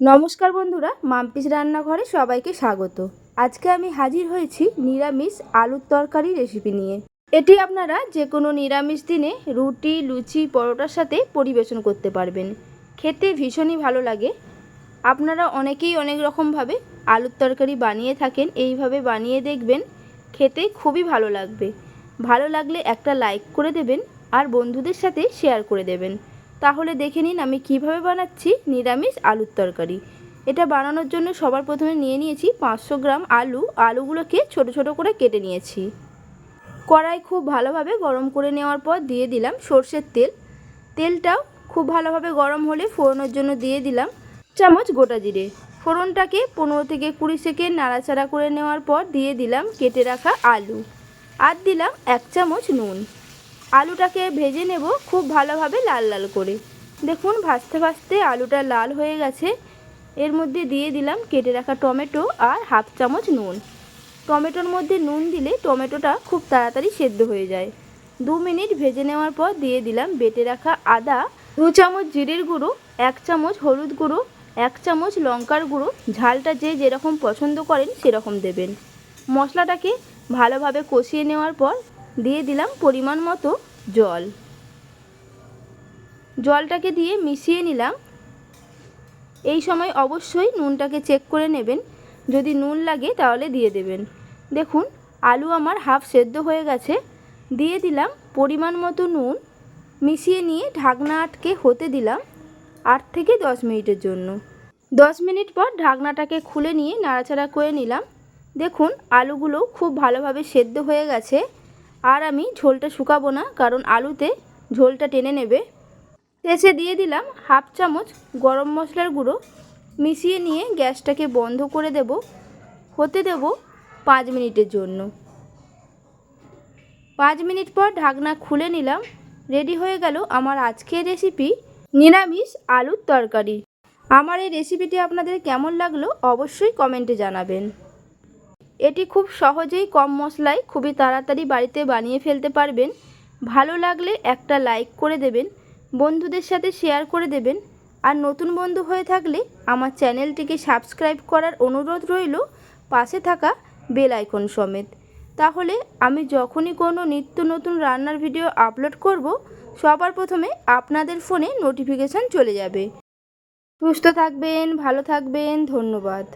নমস্কার বন্ধুরা, মাম্পিস রান্নাঘরে সবাইকে স্বাগত। আজকে আমি হাজির হয়েছি নিরামিষ আলুর তরকারি রেসিপি নিয়ে। এটি আপনারা যে কোনো নিরামিষ দিনে রুটি, লুচি, পরোটার সাথে পরিবেশন করতে পারবেন। খেতে ভীষণই ভালো লাগে। আপনারা অনেকেই অনেক রকমভাবে আলুর তরকারি বানিয়ে থাকেন, এইভাবে বানিয়ে দেখবেন, খেতে খুবই ভালো লাগবে। ভালো লাগলে একটা লাইক করে দেবেন আর বন্ধুদের সাথে শেয়ার করে দেবেন। তাহলে দেখে নিন আমি কীভাবে বানাচ্ছি নিরামিষ আলুর তরকারি। এটা বানানোর জন্য সবার প্রথমে নিয়ে নিয়েছি পাঁচশো গ্রাম আলু। আলুগুলোকে ছোট ছোট করে কেটে নিয়েছি। কড়াই খুব ভালোভাবে গরম করে নেওয়ার পর দিয়ে দিলাম সর্ষের তেল। তেলটাও খুব ভালোভাবে গরম হলে ফোড়নোর জন্য দিয়ে দিলাম চামচ গোটা জিরে। ফোড়নটাকে পনেরো থেকে কুড়ি সেকেন্ড নাড়াচাড়া করে নেওয়ার পর দিয়ে দিলাম কেটে রাখা আলু। আর দিলাম এক চামচ নুন। আলুটাকে ভেজে নেব খুব ভালোভাবে লাল লাল করে। দেখুন, ভাজতে ভাজতে আলুটা লাল হয়ে গেছে। এর মধ্যে দিয়ে দিলাম কেটে রাখা টমেটো আর হাফ চামচ নুন। টমেটোর মধ্যে নুন দিলে টমেটোটা খুব তাড়াতাড়ি সেদ্ধ হয়ে যায়। দু মিনিট ভেজে নেওয়ার পর দিয়ে দিলাম বেটে রাখা আদা, দু চামচ জিরের গুঁড়ো, এক চামচ হলুদ গুঁড়ো, এক চামচ লঙ্কার গুঁড়ো। ঝালটা যে যেরকম পছন্দ করেন সেরকম দেবেন। মশলাটাকে ভালোভাবে কষিয়ে নেওয়ার পর দিয়ে দিলাম পরিমাণ মতো জল। জলটাকে দিয়ে মিশিয়ে নিলাম। এই সময় অবশ্যই নুনটাকে চেক করে নেবেন। যদি নুন লাগে তাহলে দিয়ে দেবেন। দেখুন, আলু আমার হাফ সেদ্ধ হয়ে গেছে। দিয়ে দিলাম পরিমাণ মতো নুন। মিশিয়ে নিয়ে ঢাকনা আটকে হতে দিলাম আট থেকে দশ মিনিটের জন্য। দশ মিনিট পর ঢাকনাটাকে খুলে নিয়ে নাড়াচাড়া করে নিলাম। দেখুন, আলুগুলো খুব ভালোভাবে সেদ্ধ হয়ে গেছে। আর আমি ঝোলটা শুকাবো না, কারণ আলুতে ঝোলটা টেনে নেবে। শেষে দিয়ে দিলাম হাফ চামচ গরম মশলার গুঁড়ো। মিশিয়ে নিয়ে গ্যাসটাকে বন্ধ করে দেব। হতে দেব পাঁচ মিনিটের জন্য। পাঁচ মিনিট পর ঢাকনা খুলে নিলাম। রেডি হয়ে গেল আমার আজকের রেসিপি নিরামিষ আলুর তরকারি। আমার এই রেসিপিটি আপনাদের কেমন লাগল অবশ্যই কমেন্টে জানাবেন। এটি খুব সহজেই কম মশলায় খুবই তাড়াতাড়ি বাড়িতে বানিয়ে ফেলতে পারবেন। ভালো লাগলে একটা লাইক করে দেবেন, বন্ধুদের সাথে শেয়ার করে দেবেন। আর নতুন বন্ধু হয়ে থাকলে আমার চ্যানেলটিকে সাবস্ক্রাইব করার অনুরোধ রইল পাশে থাকা বেল আইকন সমেত। তাহলে আমি যখনই কোনো নিত্য নতুন রান্নার ভিডিও আপলোড করব, সবার প্রথমে আপনাদের ফোনে নোটিফিকেশান চলে যাবে। সুস্থ থাকবেন, ভালো থাকবেন, ধন্যবাদ।